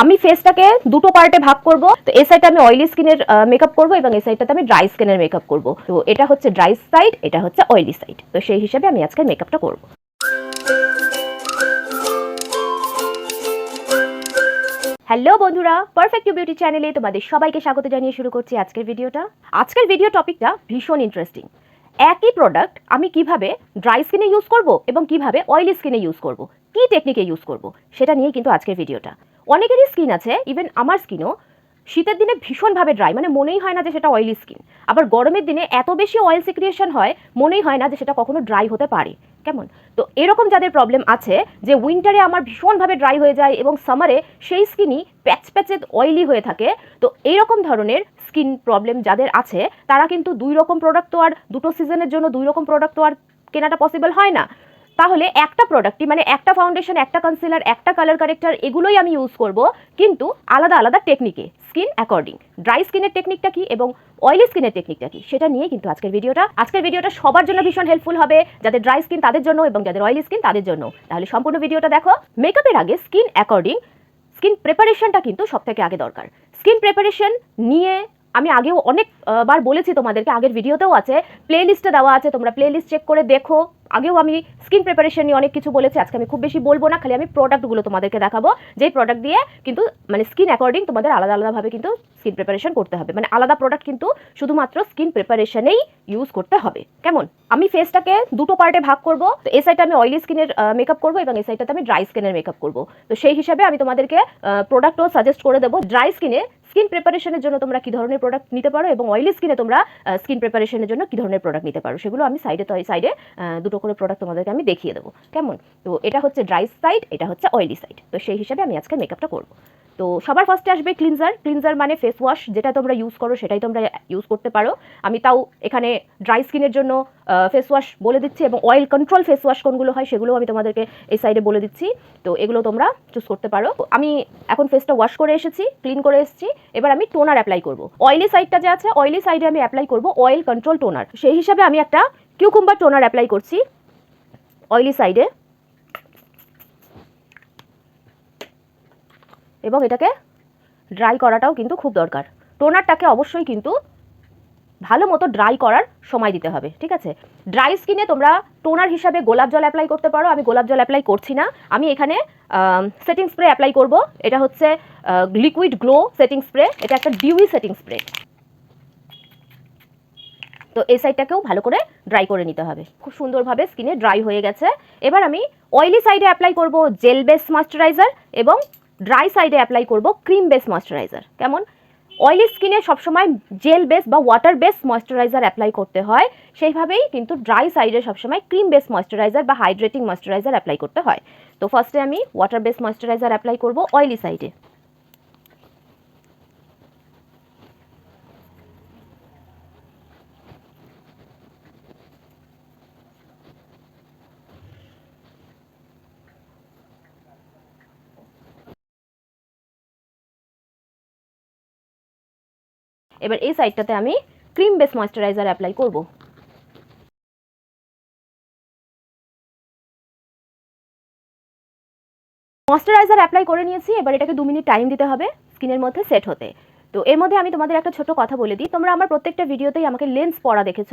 আমি ফেসটাকে দুটো পার্টে ভাগ করব। তো এই সাইডটা আমি অয়েলি স্কিনের মেকআপ করব এবং এই সাইডটাতে আমি ড্রাই স্কিনের মেকআপ করব। তো এটা হচ্ছে ড্রাই সাইড এটা হচ্ছে অয়েলি সাইড তো সেই হিসাবে আমি আজকে মেকআপটা করব। হ্যালো বন্ধুরা পারফেক্ট ইউ বিউটি চ্যানেলে তোমাদের সবাইকে স্বাগত জানিয়ে শুরু করছি আজকের ভিডিওটা আজকের ভিডিও টপিকটা ভীষণ ইন্টারেস্টিং একই প্রোডাক্ট আমি কীভাবে ড্রাই স্কিনে ইউজ করব এবং কীভাবে অয়েলি স্কিনে ইউজ করব? কি টেকনিকে ইউজ করব? সেটা নিয়ে কিন্তু আজকের ভিডিওটা অনেকেরই স্কিন আছে ইভেন আমার স্কিনও শীতের দিনে ভীষণভাবে ড্রাই মানে মনেই হয় না যে সেটা অয়েলি স্কিন আবার গরমের দিনে এত বেশি অয়েল সিক্রিয়েশন হয়, মনেই হয় না যে সেটা কখনো ড্রাই হতে পারে। কেমন? তো এরকম যাদের প্রবলেম আছে, যে উইন্টারে আমার ভীষণভাবে ড্রাই হয়ে যায় এবং সামারে সেই স্কিনই প্যাচ প্যাচে অয়েলি হয়ে থাকে, তো এইরকম ধরনের স্কিন প্রবলেম যাদের আছে, তারা কিন্তু দুই রকম প্রোডাক্ট তো আর, দুটো সিজনের জন্য দুই রকম প্রোডাক্ট তো আর কেনাটা পসিবল হয় না। তাহলে একটা প্রোডাক্টই মানে একটা ফাউন্ডেশন একটা কনসিলার একটা কালার কারেক্টার এগুলোই আমি ইউজ করব, কিন্তু আলাদা আলাদা টেকনিকে স্কিন অ্যাকর্ডিং ড্রাই স্কিনের টেকনিকটা কি এবং অয়েলি স্কিনের টেকনিকটা কি, সেটা নিয়ে কিন্তু আজকের ভিডিওটা। আজকের ভিডিওটা সবার জন্য ভীষণ হেল্পফুল হবে, যাদের ড্রাই স্কিন তাদের জন্য এবং যাদের অয়েলি স্কিন তাদের জন্য। তাহলে সম্পূর্ণ ভিডিওটা দেখো। মেকআপের আগে স্কিন অ্যাকর্ডিং স্কিন প্রিপারেশনটা কিন্তু সব থেকে আগে দরকার। স্কিন প্রিপারেশন নিয়ে আমি আগেও অনেকবার বলেছি তোমাদেরকে, আগের ভিডিওতেও আছে প্লে লিস্টে দেওয়া আছে, তোমরা প্লে লিস্ট চেক করে দেখো। আগেও আমি স্কিন প্রিপারেশন নিয়ে অনেক কিছু বলেছি, আজকে আমি খুব বেশি বলব না, খালি আমি প্রোডাক্টগুলো তোমাদেরকে দেখাবো, যেই প্রোডাক্ট দিয়ে কিন্তু মানে স্কিন অ্যাকর্ডিং তোমাদের আলাদা আলাদাভাবে কিন্তু স্কিন প্রিপারেশন করতে হবে। মানে আলাদা প্রোডাক্ট কিন্তু শুধুমাত্র স্কিন প্রিপারেশনেই ইউজ করতে হবে। কেমন? আমি ফেসটাকে দুটো পার্টে ভাগ করব, তো এই সাইডে আমি অয়েলি স্কিনের মেকআপ করব এবং এই সাইডটাতে আমি ড্রাই স্কিনের মেকআপ করব। তো সেই হিসাবে আমি তোমাদেরকে প্রোডাক্টও সাজেস্ট করে দেবো। ড্রাই স্কিনে স্কিন প্রিপারেশনের জন্য তোমরা কি ধরনের প্রোডাক্ট নিতে পারো এবং অয়েলি স্কিনে তোমরা স্কিন প্রিপারেশনের জন্য কি ধরনের প্রোডাক্ট নিতে পারো? সেগুলো আমি সাইডে সাইডে দুটো করে প্রোডাক্ট তোমাদেরকে আমি দেখিয়ে দেবো। কেমন? তো এটা হচ্ছে ড্রাই সাইড এটা হচ্ছে অয়েলি সাইড তো সেই হিসাবে আমি আজকে মেকআপটা করব। তো সবার ফার্স্টে আসবে ক্লিনজার ক্লিনজার মানে ফেস ওয়াশ যেটা তোমরা ইউজ করো, সেটাই তোমরা ইউজ করতে পারো। আমি তাও এখানে ড্রাই স্কিনের জন্য ফেস ওয়াশ বলে দিচ্ছি এবং অয়েল কন্ট্রোল ফেস ওয়াশ কোনগুলো হয় সেগুলো আমি তোমাদেরকে এই সাইডে বলে দিচ্ছি। তো এগুলো তোমরা চুজ করতে পারো। আমি এখন ফেসটা ওয়াশ করে এসেছি ক্লিন করে এসেছি। এবার আমি টোনার অ্যাপ্লাই করব। অয়েলি সাইডটা যে আছে অয়েলি সাইডে আমি অ্যাপ্লাই করব অয়েল কন্ট্রোল টোনার সেই হিসাবে আমি একটা কিউকুম্বার টোনার অ্যাপ্লাই করছি অয়েলি সাইডে এবং এটাকে ড্রাই করাটাও কিন্তু খুব দরকার। টোনারটাকে অবশ্যই কিন্তু ভালো মতো ড্রাই করার সময় দিতে হবে, ঠিক আছে? ড্রাই স্কিনে তোমরা টোনার হিসাবে গোলাপ জল অ্যাপ্লাই করতে পারো, আমি গোলাপ জল অ্যাপ্লাই করছি না। আমি এখানে সেটিং স্প্রে অ্যাপ্লাই করব। এটা হচ্ছে লিকুইড গ্লো সেটিং স্প্রে এটা একটা ডিউই সেটিং স্প্রে তো এই সাইডটাকেও ভালো করে ড্রাই করে নিতে হবে। খুব সুন্দরভাবে স্কিনে ড্রাই হয়ে গেছে। এবার আমি অয়েলি সাইডে অ্যাপ্লাই করব জেল বেস ময়শ্চারাইজার এবং ড্রাই সাইডে অ্যাপ্লাই করব ক্রিম বেস ময়শ্চারাইজার কেমন? অয়েলি স্কিনে সবসময় জেল বেস বা ওয়াটার বেস ময়শ্চারাইজার অ্যাপ্লাই করতে হয়। সেইভাবেই কিন্তু ড্রাই সাইডে সবসময় ক্রিম বেস ময়শ্চারাইজার বা হাইড্রেটিং ময়শ্চারাইজার অ্যাপ্লাই করতে হয়। তো ফার্স্টে আমি ওয়াটার বেস ময়শ্চারাইজার অ্যাপ্লাই করব অয়েলি সাইডে এবার এই সাইডটাতে আমি ক্রিম বেস ময়শ্চারাইজার অ্যাপ্লাই করব। ময়শ্চারাইজার অ্যাপ্লাই করে নিয়েছি, এবার এটাকে দু মিনিট টাইম দিতে হবে স্কিনের মধ্যে সেট হতে। তো এর মধ্যে আমি তোমাদের একটা ছোট কথা বলে দিই, তোমরা আমার প্রত্যেকটা ভিডিওতেই আমাকে লেন্স পড়া দেখেছ।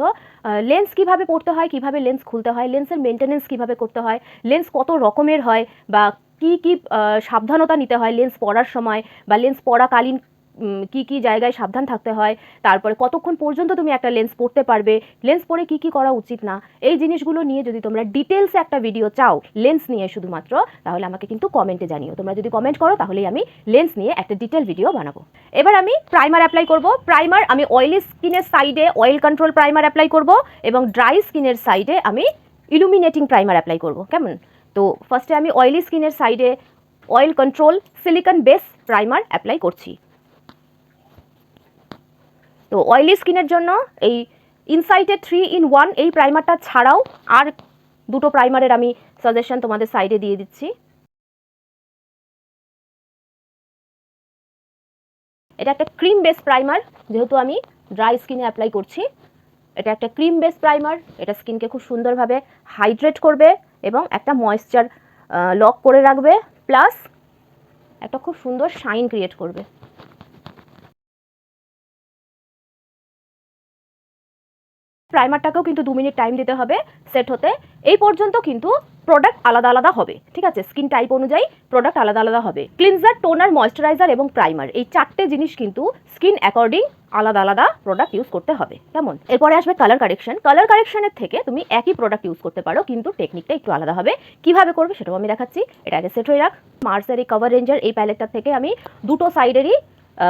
লেন্স কীভাবে পড়তে হয়, কীভাবে লেন্স খুলতে হয় লেন্সের মেনটেনেন্স কীভাবে করতে হয় লেন্স কত রকমের হয় বা কি কি সাবধানতা নিতে হয় লেন্স পরার সময় বা লেন্স পরাকালীন কি কি জায়গায় সাবধান থাকতে হয়, তারপরে কতক্ষণ পর্যন্ত তুমি একটা লেন্স পড়তে পারবে লেন্স পরে কি কি করা উচিত না, এই জিনিসগুলো নিয়ে যদি তোমরা ডিটেলসে একটা ভিডিও চাও লেন্স নিয়ে শুধুমাত্র, তাহলে আমাকে কিন্তু কমেন্টে জানিও। তোমরা যদি কমেন্ট করো, তাহলেই আমি লেন্স নিয়ে একটা ডিটেল ভিডিও বানাবো। এবার আমি প্রাইমার অ্যাপ্লাই করব। প্রাইমার আমি অয়েলি স্কিনের সাইডে অয়েল কন্ট্রোল প্রাইমার অ্যাপ্লাই করব এবং ড্রাই স্কিনের সাইডে আমি ইলুমিনেটিং প্রাইমার অ্যাপ্লাই করব। কেমন? তো ফার্স্টে আমি অয়েলি স্কিনের সাইডে oil control silicone base primer apply করছি। তো অয়েলি স্কিনের জন্য এই ইনসাইটে থ্রি ইন ওয়ান এই প্রাইমারটা ছাড়াও আর দুটো প্রাইমারের আমি সাজেশন তোমাদের সাইডে দিয়ে দিচ্ছি। এটা একটা ক্রিম বেস প্রাইমার যেহেতু আমি ড্রাই স্কিনে অ্যাপ্লাই করছি। এটা একটা ক্রিম বেস প্রাইমার এটা স্কিনকে খুব সুন্দরভাবে হাইড্রেট করবে এবং একটা ময়েশ্চার লক করে রাখবে প্লাস একটা খুব সুন্দর শাইন ক্রিয়েট করবে। প্রাইমারটাকেও কিন্তু দু মিনিট টাইম দিতে হবে সেট হতে। এই পর্যন্ত কিন্তু প্রোডাক্ট আলাদা আলাদা হবে। ঠিক আছে? স্কিন টাইপ অনুযায়ী প্রোডাক্ট আলাদা আলাদা হবে। ক্লিনজার টোনার ময়শ্চারাইজার এবং প্রাইমার এই চারটে জিনিস কিন্তু স্কিন অ্যাকর্ডিং আলাদা আলাদা প্রোডাক্ট ইউজ করতে হবে। কেমন? এরপরে আসবে কালার কারেকশন কালার কারেকশনের থেকে তুমি একই প্রোডাক্ট ইউজ করতে পারো, কিন্তু টেকনিকটা একটু আলাদা হবে। কীভাবে করবে সেটাও আমি দেখাচ্ছি। এটা আগে সেট হয়ে রাখ। মার্সারি কভার রেঞ্জার এই প্যালেটটা থেকে আমি দুটো সাইডেরই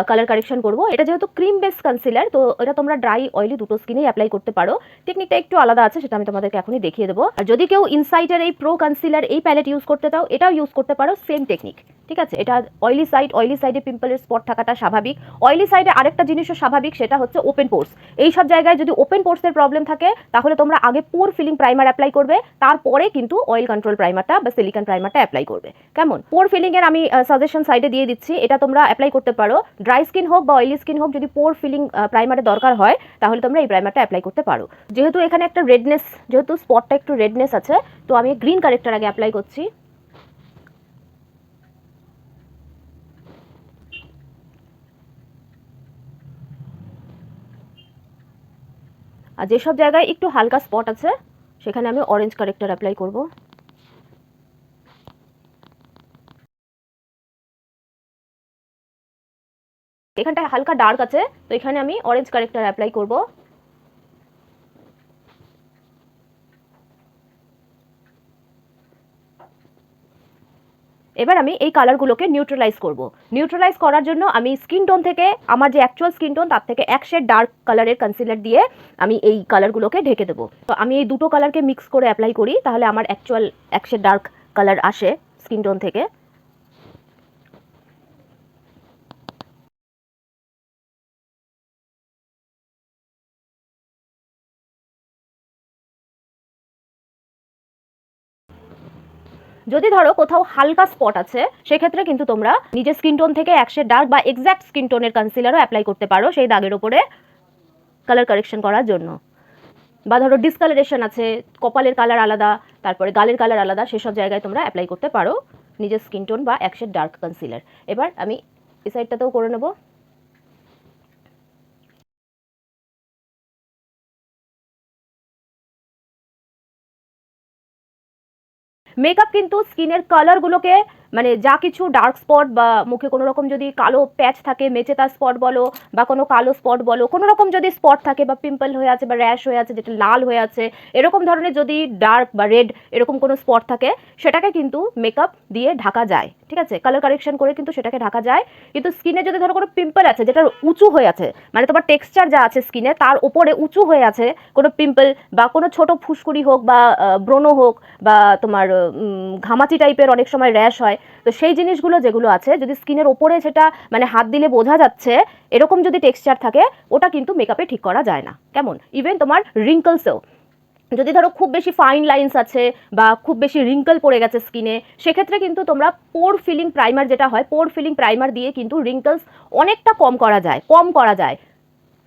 কালার কারেকশন করব। এটা যেহেতু ক্রিম বেস কনসিলার তো এটা তোমরা ড্রাই অয়েলি দুটো স্কিনেই অ্যাপ্লাই করতে পারো। টেকনিকটা একটু আলাদা আছে, সেটা আমি তোমাদেরকে এখনই দেখিয়ে দেবো। আর যদি কেউ ইনসাইডার এই প্রো কনসিলার এই প্যালেট ইউজ করতে চাও, এটাও ইউজ করতে পারো সেম টেকনিক ঠিক আছে? এটা অয়েলি সাইড অয়েলি সাইডে পিম্পলের স্পট থাকাটা স্বাভাবিক। অয়েলি সাইডে আরেকটা জিনিসও স্বাভাবিক, সেটা হচ্ছে ওপেন পোর্স এই সব জায়গায় যদি ওপেন পোর্সের প্রবলেম থাকে, তাহলে তোমরা আগে পোর ফিলিং প্রাইমার অ্যাপ্লাই করবে, তারপরে কিন্তু অয়েল কন্ট্রোল প্রাইমারটা বা সিলিকন প্রাইমারটা অ্যাপ্লাই করবে। কেমন? পোর ফিলিং এর আমি সাজেশন সাইডে দিয়ে দিচ্ছি। এটা তোমরা অ্যাপ্লাই করতে পারো। ড্রাই স্কিন হোক বা অয়েলি স্কিন হোক, যদি পোর ফিলিং প্রাইমারের দরকার হয়, তাহলে তোমরা এই প্রাইমারটা অ্যাপ্লাই করতে পারো। যেহেতু এখানে একটা রেডনেস যেহেতু স্পটটা একটু রেডনেস আছে, তো আমি গ্রিন কারেক্টার আগে অ্যাপ্লাই করছি। আর যেসব জায়গায় একটু হালকা স্পট আছে, সেখানে আমি অরেঞ্জ কারেক্টার অ্যাপ্লাই করব। এখানটায় হালকা ডার্ক আছে, তো এখানে আমি অরেঞ্জ কারেক্টার অ্যাপ্লাই করব। এবার আমি এই কালারগুলোকে নিউট্রালাইজ করব। নিউট্রালাইজ করার জন্য আমি স্কিন টোন থেকে, আমার যে অ্যাকচুয়াল স্কিন টোন তার থেকে এক শেড ডার্ক কালারের কনসিলার দিয়ে আমি এই কালারগুলোকে ঢেকে দেবো। তো আমি এই দুটো কালারকে মিক্স করে অ্যাপ্লাই করি, তাহলে আমার অ্যাকচুয়াল এক শেড ডার্ক কালার আসে স্কিন টোন থেকে। যদি ধরো কোথাও হালকা স্পট আছে, সেক্ষেত্রে কিন্তু তোমরা নিজের স্কিন টোন থেকে একশে ডার্ক বা এক্স্যাক্ট স্কিন টোনের কনসিলারও অ্যাপ্লাই করতে পারো সেই দাগের ওপরে কালার কারেকশন করার জন্য। বা ধরো ডিসকালারেশন আছে, কপালের কালার আলাদা, তারপরে গালের কালার আলাদা, সেসব জায়গায় তোমরা অ্যাপ্লাই করতে পারো নিজের স্কিন টোন বা একশে ডার্ক কনসিলার এবার আমি এই সাইডটাতেও করে নেব। মেকআপ কিন্তু স্কিনের কালারগুলোকে মানে যা কিছু ডার্ক স্পট বা মুখে কোনো রকম যদি কালো প্যাচ থাকে মেচেতা স্পট বলো বা কোনো কালো স্পট বলো, কোনো রকম যদি স্পট থাকে বা পিম্পল হয়ে আছে বা র্যাশ হয়ে আছে, যেটা লাল হয়ে আছে, এরকম ধরনের যদি ডার্ক বা রেড এরকম কোনো স্পট থাকে, সেটাকে কিন্তু মেকআপ দিয়ে ঢাকা যায়। ঠিক আছে? কালার কারেকশন করে কিন্তু সেটাকে ঢাকা যায়। কিন্তু স্কিনে যদি ধরো কোনো পিম্পল আছে যেটা উঁচু হয়ে আছে মানে তোমার টেক্সচার যা আছে স্কিনে তার উপরে উঁচু হয়ে আছে কোনো পিম্পল বা কোনো ছোট ফুসকুড়ি হোক বা ব্রণ হোক বা তোমার ঘামাচি টাইপের অনেক সময় র্যাশ হয়। তো সেই জিনিসগুলো যেগুলো আছে, যদি স্কিনের ওপরে সেটা মানে হাত দিলে বোঝা যাচ্ছে, এরকম যদি টেক্সচার থাকে, ওটা কিন্তু মেকআপে ঠিক করা যায় না। কেমন? ইভেন তোমার রিঙ্কলসেও যদি ধরো খুব বেশি ফাইন লাইন্স আছে বা খুব বেশি রিঙ্কল পড়ে গেছে স্কিনে সেক্ষেত্রে কিন্তু তোমরা পোর ফিলিং প্রাইমার যেটা হয় পোর ফিলিং প্রাইমার দিয়ে কিন্তু রিঙ্কলস অনেকটা কম করা যায়, কম করা যায়।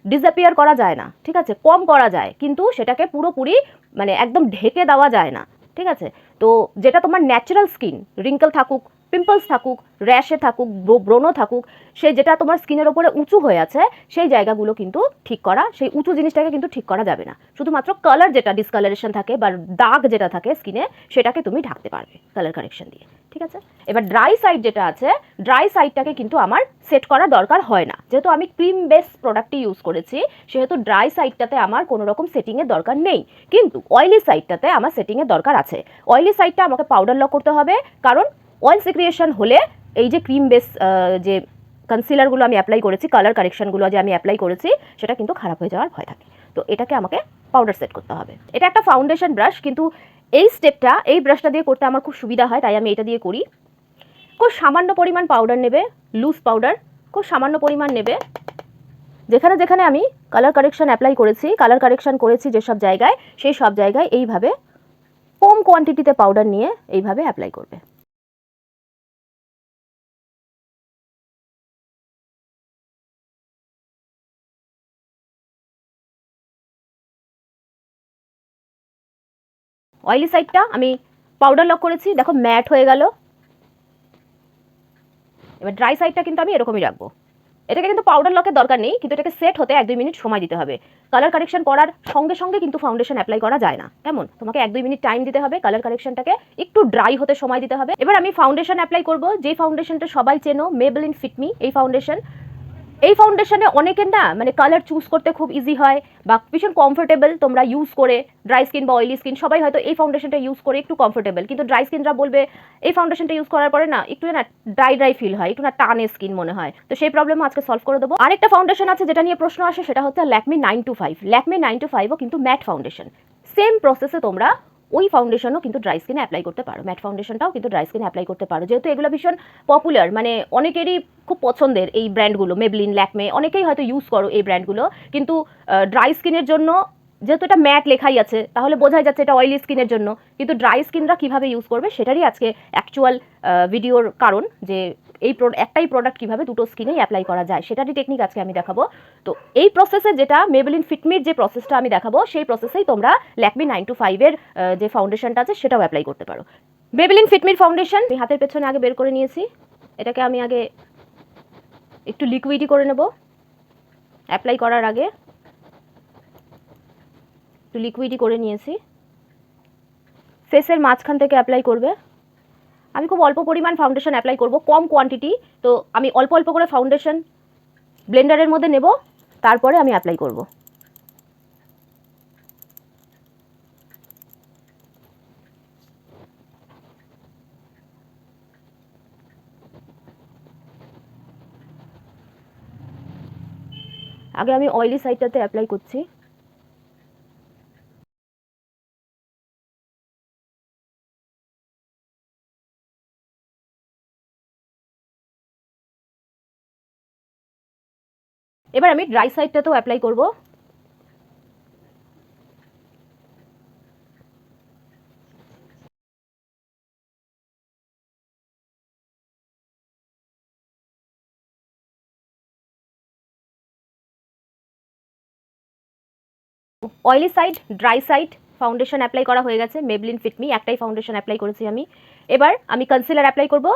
ডিসঅ্যাপিয়ার করা যায় না, ঠিক আছে? কম করা যায়, কিন্তু সেটাকে পুরোপুরি মানে একদম ঢেকে দেওয়া যায় না, ঠিক আছে? তো যেটা তোমার ন্যাচারাল স্কিন রিঙ্কল থাকুক পিম্পলস থাকুক র্যাশে থাকুক, ব্র- ব্রণ থাকুক, সে যেটা তোমার স্কিনের ওপরে উঁচু হয়ে আছে, সেই জায়গাগুলো কিন্তু ঠিক করা, সেই উঁচু জিনিসটাকে কিন্তু ঠিক করা যাবে না। শুধুমাত্র কালার যেটা ডিসকালারেশন থাকে বা দাগ যেটা থাকে স্কিনে সেটাকে তুমি ঢাকতে পারবে কালার কারেকশন দিয়ে, ঠিক আছে? এবার ড্রাই সাইড যেটা আছে ড্রাই সাইডটাকে কিন্তু আমার সেট করা দরকার হয় না। যেহেতু আমি ক্রিম বেস প্রোডাক্টই ইউজ করেছি, সেহেতু ড্রাই সাইডটাতে আমার কোনো রকম সেটিংয়ের দরকার নেই। কিন্তু অয়েলি সাইডটাতে আমার সেটিংয়ের দরকার আছে। অয়েলি সাইডটা আমাকে পাউডার লক করতে হবে, কারণ অয়েল সিক্রিয়েশন হলে, এই যে ক্রিম বেস যে কনসিলারগুলো আমি অ্যাপ্লাই করেছি কালার কারেকশনগুলো যে আমি অ্যাপ্লাই করেছি, সেটা কিন্তু খারাপ হয়ে যাওয়ার ভয় থাকে। তো এটাকে আমাকে পাউডার সেট করতে হবে। এটা একটা ফাউন্ডেশন ব্রাশ কিন্তু এই স্টেপটা এই ব্রাশটা দিয়ে করতে আমার খুব সুবিধা হয়, তাই আমি এটা দিয়ে করি। খুব সামান্য পরিমাণ পাউডার নেবে লুজ পাউডার খুব সামান্য পরিমাণ নেবে। যেখানে যেখানে আমি কালার কারেকশন অ্যাপ্লাই করেছি কালার কারেকশান করেছি যেসব জায়গায়, সেই সব জায়গায় এইভাবে কম কোয়ান্টিটিতে পাউডার নিয়ে এইভাবে অ্যাপ্লাই করবে। অয়েলি সাইডটা আমি পাউডার লক করেছি। দেখো ম্যাট হয়ে গেল। এবার ড্রাই সাইডটা কিন্তু আমি এরকমই রাখব। এটাকে কিন্তু পাউডার লকের দরকার নেই, কিন্তু এটাকে সেট হতে এক দুই মিনিট সময় দিতে হবে। কালার কারেকশন করার সঙ্গে সঙ্গে কিন্তু ফাউন্ডেশন অ্যাপ্লাই করা যায় না। কেমন? তোমাকে এক দুই মিনিট টাইম দিতে হবে কালার কারেকশনটাকে একটু ড্রাই হতে সময় দিতে হবে। এবার আমি ফাউন্ডেশন অ্যাপ্লাই করব। যে ফাউন্ডেশনটা সবাই চেনো মেবেলিন ফিটমি এই ফাউন্ডেশন এই ফাউন্ডেশনে অনেকের না মানে কালার চুজ করতে খুব ইজি হয় বা ভীষণ কমফোর্টেবল তোমরা ইউজ করে ড্রাই স্কিন বা অয়েলি স্কিন সবাই হয়তো এই ফাউন্ডেশনটা ইউজ করে একটু কমফোর্টেবল কিন্তু ড্রাই স্কিনরা বলবে, এই ফাউন্ডেশনটা ইউজ করার পরে না, একটু না ড্রাই ড্রাই ফিল হয়, একটু না টানে স্কিন মনে হয়। তো সেই প্রবলেম আজকে সলভ করে দেবো। আরেকটা ফাউন্ডেশন আছে যেটা নিয়ে প্রশ্ন আসে, সেটা হচ্ছে Lakme nine to five Lakme nine to ফাইভও কিন্তু ম্যাট ফাউন্ডেশন সেম প্রসেসে তোমরা ওই ফাউন্ডেশনও কিন্তু ড্রাই স্কিনে অ্যাপ্লাই করতে পারো। ম্যাট ফাউন্ডেশনটাও কিন্তু ড্রাই স্কিনে অ্যাপ্লাই করতে পারো। যেহেতু এগুলো ভীষণ পপুলার মানে অনেকেরই খুব পছন্দের এই ব্র্যান্ডগুলো মেবলিন ল্যাকমে অনেকেই হয়তো ইউজ করো এই ব্র্যান্ডগুলো কিন্তু ড্রাই স্কিনের জন্য, যেহেতু এটা ম্যাট লেখাই আছে, তাহলে বোঝাই যাচ্ছে এটা অয়েলি স্কিনের জন্য। কিন্তু ড্রাই স্কিনরা কীভাবে ইউজ করবে, সেটারই আজকে অ্যাকচুয়াল ভিডিওর কারণ যে এই একটাই প্রোডাক্ট কীভাবে দুটো স্কিনেই অ্যাপ্লাই করা যায়, সেটারই টেকনিক আজকে আমি দেখাবো। তো এই প্রসেসে যেটা মেবেলিন ফিটমির যে প্রসেসটা আমি দেখাবো, সেই প্রসেসেই তোমরা ল্যাকমি নাইন টু ফাইভের যে ফাউন্ডেশনটা আছে, সেটাও অ্যাপ্লাই করতে পারো। মেবেলিন ফিটমির ফাউন্ডেশন আমি হাতের পেছনে আগে বের করে নিয়েছি। এটাকে আমি আগে একটু লিকুইডই করে নেব। অ্যাপ্লাই করার আগে একটু লিকুইডই করে নিয়েছি। ফেসের মাঝখান থেকে অ্যাপ্লাই করবে। আমি খুব অল্প পরিমাণ ফাউন্ডেশন অ্যাপ্লাই করব, কম কোয়ান্টিটি তো আমি অল্প অল্প করে ফাউন্ডেশন ব্লেন্ডারের মধ্যে নেব, তারপরে আমি অ্যাপ্লাই করব। আগে আমি অয়েলি সাইডটাতে অ্যাপ্লাই করছি। এবার আমি ড্রাই সাইডটাতেও অ্যাপ্লাই করব। Oily side dry side foundation apply করা হয়ে গেছে। মেবলিন ফিটমি একটাই ফাউন্ডেশন অ্যাপ্লাই করেছি আমি। এবার আমি কনসিলার অ্যাপ্লাই করব।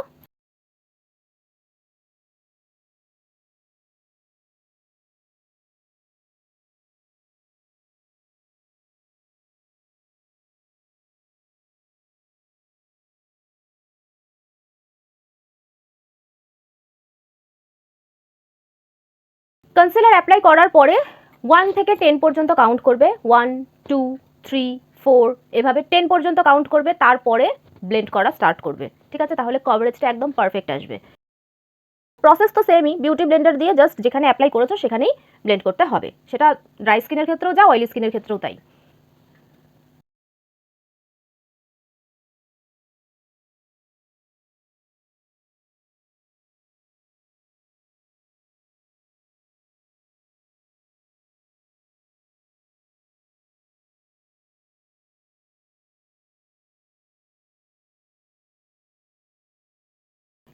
কনসিলার অ্যাপ্লাই করার পরে ওয়ান থেকে টেন পর্যন্ত কাউন্ট করবে। ওয়ান টু থ্রি ফোর এভাবে টেন পর্যন্ত কাউন্ট করবে, তারপরে ব্লেন্ড করা স্টার্ট করবে। ঠিক আছে? তাহলে কভারেজটা একদম পারফেক্ট আসবে। প্রসেস তো সেমই বিউটি ব্লেন্ডার দিয়ে জাস্ট যেখানে অ্যাপ্লাই করেছ সেখানেই ব্লেন্ড করতে হবে। সেটা ড্রাই স্কিনের ক্ষেত্রেও যা অয়েলি স্কিনের ক্ষেত্রেও তাই।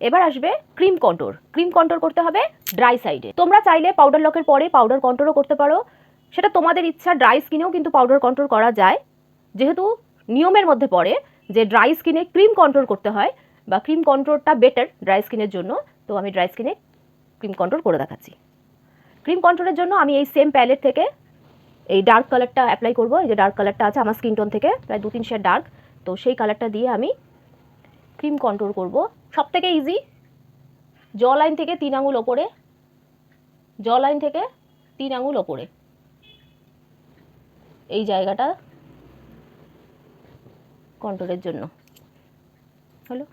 এবার আসবে ক্রিম কন্ট্রোর ক্রিম কন্ট্রোর করতে হবে ড্রাই সাইডে তোমরা চাইলে পাউডার লকের পরে পাউডার কন্ট্রোরও করতে পারো। সেটা তোমাদের ইচ্ছা ড্রাই স্কিনেও কিন্তু পাউডার কন্ট্রোল করা যায়। যেহেতু নিয়মের মধ্যে পড়ে যে ড্রাই স্কিনে ক্রিম কন্ট্রোল করতে হয় বা ক্রিম কন্ট্রোলটা বেটার ড্রাই স্কিনের জন্য, তো আমি ড্রাই স্কিনে ক্রিম কন্ট্রোল করে দেখাচ্ছি। ক্রিম কন্ট্রোলের জন্য আমি এই সেম প্যালেট থেকে এই ডার্ক কালারটা অ্যাপ্লাই করব। এই যে ডার্ক কালারটা আছে আমার স্কিন টোন থেকে, প্রায় দু তিন শেড ডার্ক তো সেই কালারটা দিয়ে আমি ক্রিম কন্ট্রোল করব। সব থেকে ইজি জ লাইন থেকে তিন আঙুল ওপরে জ লাইন থেকে তিন আঙুল ওপরে। এই জায়গাটা কন্ট্রোলের জন্য। হলো?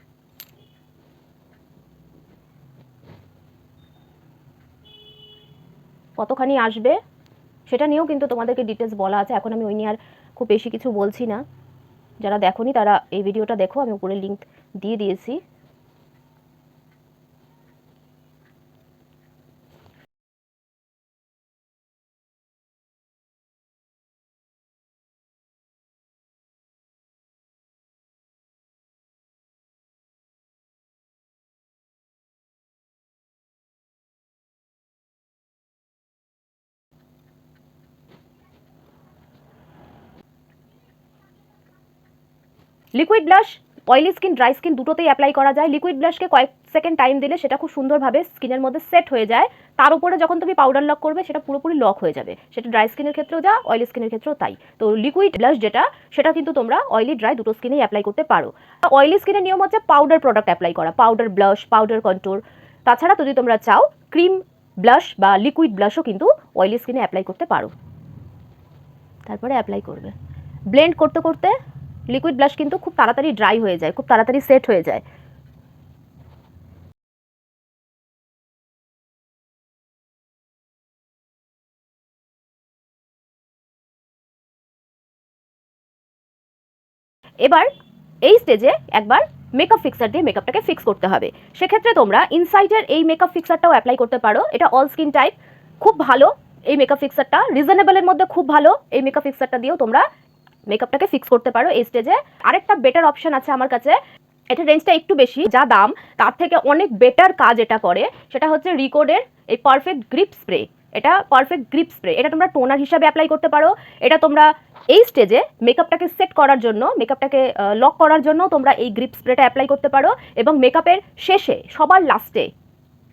কতখানি আসবে সেটা নিয়েও কিন্তু তোমাদেরকে ডিটেলস বলা আছে। এখন আমি ওই নিয়ে আর খুব বেশি কিছু বলছি না। যারা দেখোনি তারা এই ভিডিওটা দেখো, আমি উপরে লিঙ্ক দিয়ে দিয়েছি। Liquid blush oily skin dry skin দুটোতেই অ্যাপ্লাই করা যায়। লিকুইড ব্লাশকে কয়েক সেকেন্ড টাইম দিলে সেটা খুব সুন্দরভাবে স্কিনের মধ্যে সেট হয়ে যায়। তার উপরে যখন তুমি পাউডার লক করবে, সেটা পুরোপুরি লক হয়ে যাবে। সেটা ড্রাই স্কিনের ক্ষেত্রেও যা অয়েলি স্কিনের ক্ষেত্রেও তাই। তো লিকুইড ব্লাশ যেটা, সেটা কিন্তু তোমরা অয়েলি ড্রাই দুটো স্কিনেই অ্যাপ্লাই করতে পারো। অয়েলি স্কিনের নিয়ম হচ্ছে পাউডার প্রোডাক্ট অ্যাপ্লাই করা। পাউডার ব্লাশ পাউডার কন্ট্রোর তাছাড়া যদি তোমরা চাও ক্রিম ব্লাশ বা লিকুইড ব্লাশও কিন্তু অয়েলি স্কিনে অ্যাপ্লাই করতে পারো। তারপরে অ্যাপ্লাই করবে। ব্লেন্ড করতে করতে লিকুইড ব্লাশ কিন্তু খুব তাড়াতাড়ি ড্রাই হয়ে যায়, খুব তাড়াতাড়ি সেট হয়ে যায়। এবার এই স্টেজে একবার মেকআপ ফিক্সার দিয়ে মেকআপটাকে ফিক্স করতে হবে। সেক্ষেত্রে তোমরা ইনসাইডের এই মেকআপ ফিক্সারটাও অ্যাপ্লাই করতে পারো। এটা অল স্কিন টাইপ খুব ভালো এই মেকআপ ফিক্সারটা রিজনেবলের মধ্যে খুব ভালো এই মেকআপ ফিক্সারটা দিয়েও তোমরা মেকআপটাকে ফিক্স করতে পারো, এই স্টেজে আরেকটা বেটার অপশন আছে আমার কাছে। এটা রেঞ্জটা একটু বেশি, যা দাম। তার থেকে অনেক বেটার কাজ এটা করে। সেটা হচ্ছে রিকোডের এই পারফেক্ট গ্রিপ স্প্রে এটা পারফেক্ট গ্রিপ স্প্রে এটা তোমরা টোনার হিসাবে অ্যাপ্লাই করতে পারো। এটা তোমরা এই স্টেজে মেকআপটাকে সেট করার জন্য মেকআপটাকে লক করার জন্য তোমরা এই গ্রিপ স্প্রেটা অ্যাপ্লাই করতে পারো। এবং মেকআপের শেষে, সবার লাস্টে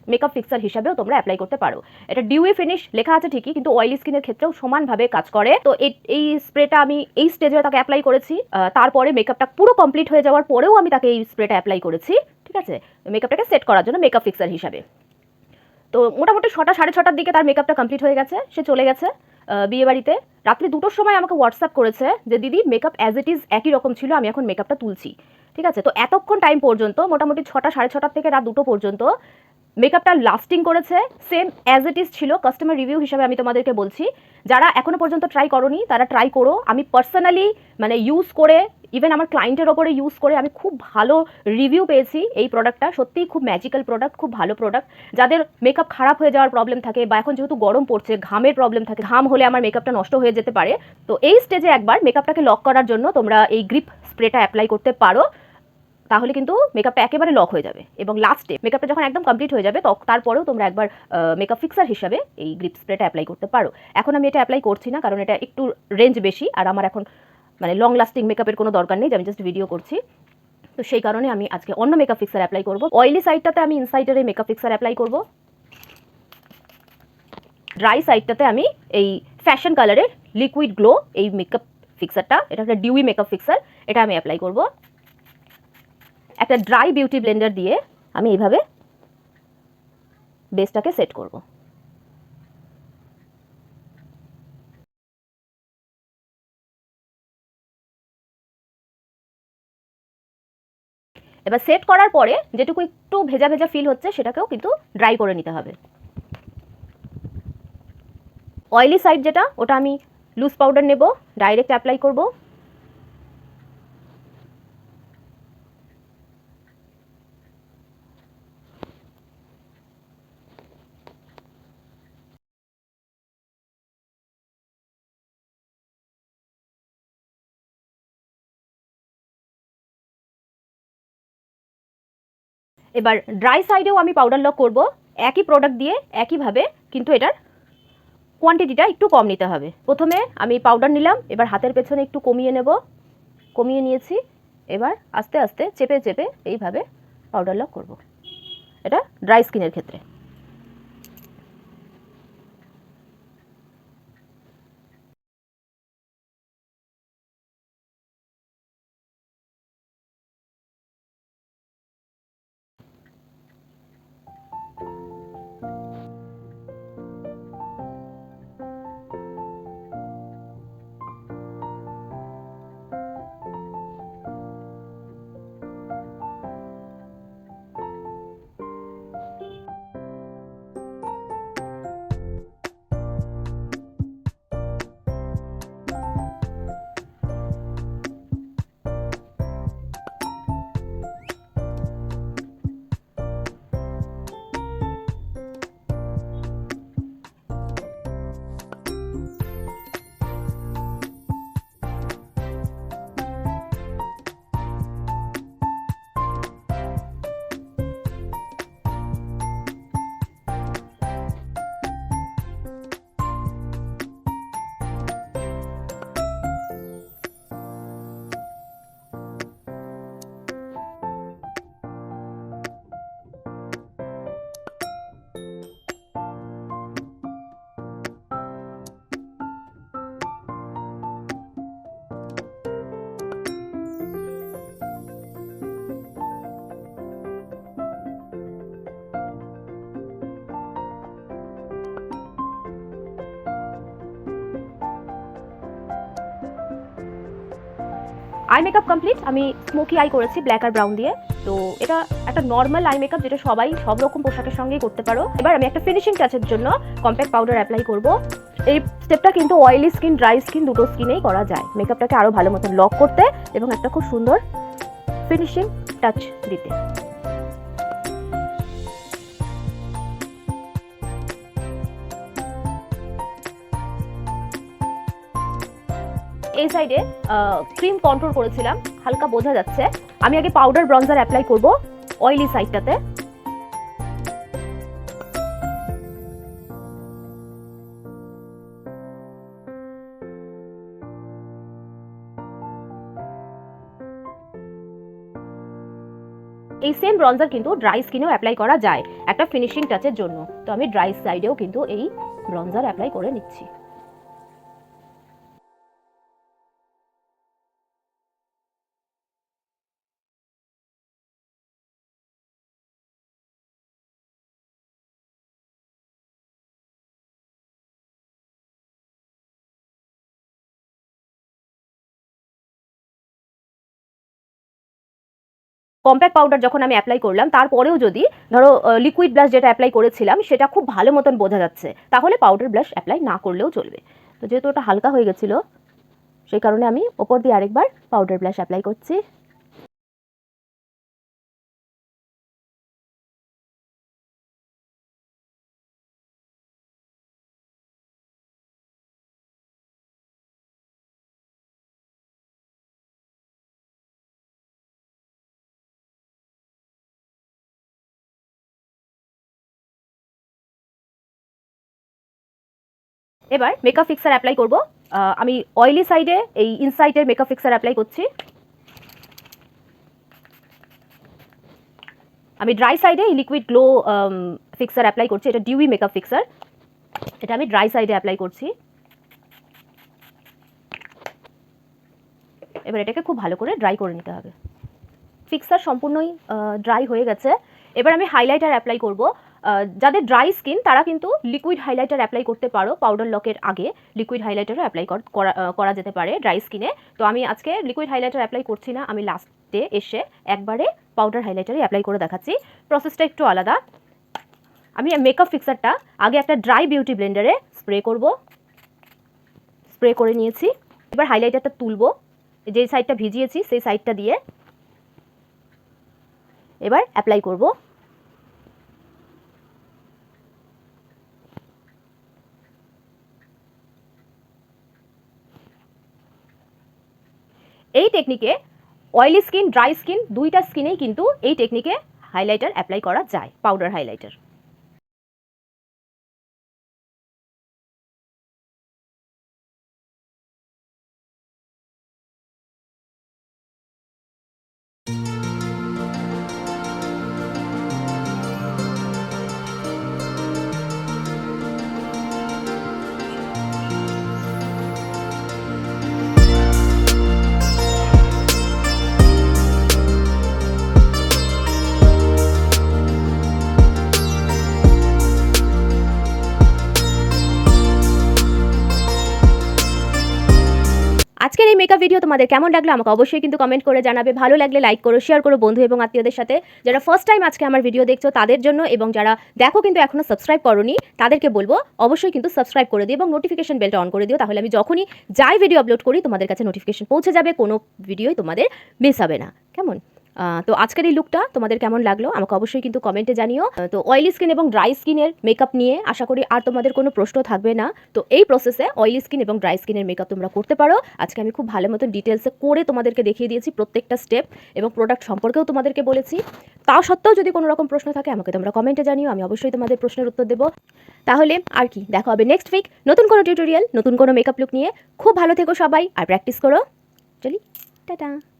মেকআপ ফিক্সার হিসাবেও তোমরা অ্যাপ্লাই করতে পারো। এটা ডিউই ফিনিশ লেখা আছে ঠিকই, কিন্তু অয়েলি স্কিনের ক্ষেত্রেও সমানভাবে কাজ করে। তো এই- স্প্রেটা আমি এই স্টেজে তাকে অ্যাপ্লাই করেছি। তারপরে মেকআপটা পুরো কমপ্লিট হয়ে যাওয়ার পরেও আমি তাকে এই স্প্রেটা অ্যাপ্লাই করেছি। ঠিক আছে? মেকআপটাকে সেট করার জন্য মেকআপ ফিক্সার হিসাবে। তো মোটামুটি ছটা, সাড়ে ছটার দিকে তার মেকআপটা কমপ্লিট হয়ে গেছে, সে চলে গেছে বিয়ে বাড়িতে। রাত্রি দুটোর সময় আমাকে হোয়াটসঅ্যাপ করেছে যে, দিদি মেকআপ অ্যাজ ইট ইজ একই রকম ছিল, আমি এখন মেকআপটা তুলছি। ঠিক আছে? তো এতক্ষণ টাইম পর্যন্ত, মোটামুটি ছটা, সাড়ে ছটার থেকে রাত দুটো পর্যন্ত মেকআপটা লাস্টিং করেছে সেম অ্যাজ ইট ইজ ছিল কাস্টমার রিভিউ হিসাবে আমি তোমাদেরকে বলছি। যারা এখনও পর্যন্ত ট্রাই করনি, তারা ট্রাই করো। আমি পার্সোনালি মানে ইউজ করে ইভেন আমার ক্লায়েন্টের ওপরে ইউজ করে, আমি খুব ভালো রিভিউ পেয়েছি এই প্রোডাক্টটা সত্যিই খুব ম্যাজিক্যাল প্রোডাক্ট খুব ভালো প্রোডাক্ট যাদের মেকআপ খারাপ হয়ে যাওয়ার প্রবলেম থাকে, বা এখন যেহেতু গরম পড়ছে, ঘামের প্রবলেম থাকে, ঘাম হলে আমার মেকআপটা নষ্ট হয়ে যেতে পারে। তো এই স্টেজে একবার মেকআপটাকে লক করার জন্য তোমরা এই গ্রিপ স্প্রেটা অ্যাপ্লাই করতে পারো। তাহলে কিন্তু মেকআপটা একেবারে লক হয়ে যাবে এবং লাস্টে মেকআপটা যখন একদম কমপ্লিট হয়ে যাবে তারপরেও তোমরা একবার মেকআপ ফিক্সার হিসাবে এই গ্রিপ স্প্রেটা অ্যাপ্লাই করতে পারো। এখন আমি এটা অ্যাপ্লাই করছি না, কারণ এটা একটু রেঞ্জ বেশি আর আমার এখন মানে লং লাস্টিং মেকআপের কোনো দরকার নেই আমি জাস্ট ভিডিও করছি। তো সেই কারণে আমি আজকে অন্য মেকআপ ফিক্সার অ্যাপ্লাই করব। অয়েলি সাইডটাতে আমি ইনসাইডের মেকআপ ফিক্সার অ্যাপ্লাই করব। ড্রাই সাইডটাতে আমি এই ফ্যাশন কালারের লিকুইড গ্লো এই মেকআপ ফিক্সারটা এটা একটা ডিউই মেকআপ ফিক্সার এটা আমি অ্যাপ্লাই করব। একটা ড্রাই বিউটি ব্লেন্ডার দিয়ে আমি এইভাবে বেসটাকে সেট করব। এবার সেট করার পরে যেটুকু একটু ভেজা ভেজা ফিল হচ্ছে সেটাকেও কিন্তু ড্রাই করে নিতে হবে। অয়েলি সাইড যেটা, ওটা আমি লুজ পাউডার নেব ডাইরেক্ট অ্যাপ্লাই করব। এবার ড্রাই সাইডেও আমি পাউডার লক করব। একই প্রোডাক্ট দিয়ে, একইভাবে কিন্তু এটার কোয়ান্টিটিটা একটু কম নিতে হবে। প্রথমে আমি পাউডার নিলাম, এবার হাতের পেছনে একটু কমিয়ে নেব। কমিয়ে নিয়েছি, এবার আস্তে আস্তে চেপে চেপে এইভাবে পাউডার লক করব। এটা ড্রাই স্কিনের ক্ষেত্রে। আই মেকআপ কমপ্লিট আমি স্মোকি আই করেছি ব্ল্যাক আর ব্রাউন দিয়ে। তো এটা একটা নর্মাল আই মেকআপ যেটা সবাই সব রকম পোশাকের সঙ্গেই করতে পারো। এবার আমি একটা ফিনিশিং টাচের জন্য কম্প্যাক্ট পাউডার অ্যাপ্লাই করব। এই স্টেপটা কিন্তু অয়েলি স্কিন ড্রাই স্কিন দুটো স্কিনেই করা যায়। মেকআপটাকে আরও ভালো মতো লক করতে এবং একটা খুব সুন্দর ফিনিশিং টাচ দিতে। সাইডে ক্রিম কন্ট্রোল করেছিলাম, হালকা বোঝা যাচ্ছে। আমি আগে পাউডার ব্রঞ্জার অ্যাপ্লাই করব অয়েলি সাইডটাতে এই সেম ব্রঞ্জার কিন্তু ড্রাই স্কিনেও অ্যাপ্লাই করা যায়, একটা ফিনিশিং টাচের জন্য। তো আমি ড্রাই সাইডেও কিন্তু এই ব্রঞ্জার অ্যাপ্লাই করে নিচ্ছি। কম্প্যাক্ট পাউডার যখন আমি অ্যাপ্লাই করলাম, তারপরেও যদি ধরো লিকুইড ব্লাশ যেটা অ্যাপ্লাই করেছিলাম, সেটা খুব ভালো মতন বোঝা যাচ্ছে। তাহলে পাউডার ব্লাশ অ্যাপ্লাই না করলেও চলবে। তো যেহেতু ওটা হালকা হয়ে গেছিল, সেই কারণে আমি ওপর দিয়ে আরেকবার পাউডার ব্লাশ অ্যাপ্লাই করছি। এবার মেকআপ ফিক্সার অ্যাপ্লাই করব। আমি অয়েলি সাইডে এই ইনসাইডের মেকআপ ফিক্সার অ্যাপ্লাই করছি। আমি ড্রাই সাইডে এই লিকুইড গ্লো ফিক্সার অ্যাপ্লাই করছি। এটা ডিউই মেকআপ ফিক্সার এটা আমি ড্রাই সাইডে অ্যাপ্লাই করছি। এবার এটাকে খুব ভালো করে ড্রাই করে নিতে হবে। ফিক্সার সম্পূর্ণই ড্রাই হয়ে গেছে। এবার আমি হাইলাইটার অ্যাপ্লাই করব। যাদের ড্রাই স্কিন তারা কিন্তু লিকুইড হাইলাইটার অ্যাপ্লাই করতে পারো পাউডার লকের আগে লিকুইড হাইলাইটারও অ্যাপ্লাই করা যেতে পারে ড্রাই স্কিনে তো আমি আজকে লিকুইড হাইলাইটার অ্যাপ্লাই করছি না, আমি লাস্টে এসে একবারে পাউডার হাইলাইটারই অ্যাপ্লাই করে দেখাচ্ছি। প্রসেসটা একটু আলাদা। আমি মেকআপ ফিক্সারটা আগে একটা ড্রাই বিউটি ব্লেন্ডারে স্প্রে করব। স্প্রে করে নিয়েছি। এবার হাইলাইটারটা তুলবো। যে সাইডটা ভিজিয়েছি, সেই সাইডটা দিয়ে এবার অ্যাপ্লাই করব। এই টেকনিকে অয়েলি স্কিন ড্রাই স্কিন দুইটা স্কিনেই কিন্তু এই টেকনিকে হাইলাইটার অ্যাপ্লাই করা যায় পাউডার হাইলাইটার ভিডিও তোমাদের কেমন লাগল আমাকে অবশ্যই কিন্তু কমেন্ট করে জানাবে। ভালো লাগলে লাইক করো শেয়ার করো বন্ধু এবং আত্মীয়দের সাথে। যারা ফার্স্ট টাইম আজকে আমার ভিডিও দেখছ তাদের জন্য এবং যারা দেখো কিন্তু এখনও সাবস্ক্রাইব করনি, তাদেরকে বলব অবশ্যই কিন্তু সাবস্ক্রাইব করে দিও এবং নোটিফিকেশন বেলটা অন করে দিও। তাহলে আমি যখনই যাই ভিডিও আপলোড করি, তোমাদের কাছে নোটিফিকেশন পৌঁছে যাবে, কোনো ভিডিওই তোমাদের মিস হবে না। কেমন? তো আজকের এই লুকটা তোমাদের কেমন লাগল আমাকে অবশ্যই কিন্তু কমেন্টে জানিও। তো অয়েলি স্কিন এবং ড্রাই স্কিনের মেকআপ নিয়ে আশা করি আর তোমাদের কোনো প্রশ্ন থাকবে না। তো এই প্রসেসে অয়েলি স্কিন এবং ড্রাই স্কিনের মেকআপ তোমরা করতে পারো। আজকে আমি খুব ভালো মতন ডিটেলসে করে তোমাদেরকে দেখিয়ে দিয়েছি প্রত্যেকটা স্টেপ এবং প্রোডাক্ট সম্পর্কেও তোমাদেরকে বলেছি। তা সত্ত্বেও যদি কোনো রকম প্রশ্ন থাকে আমাকে তোমরা কমেন্টে জানিও, আমি অবশ্যই তোমাদের প্রশ্নের উত্তর দেবো। তাহলে আর কি, দেখা হবে নেক্সট উইক নতুন কোনো টিউটোরিয়াল নতুন কোনো মেকআপ লুক নিয়ে। খুব ভালো থেকো সবাই আর প্র্যাকটিস করো। চলি, টাটা।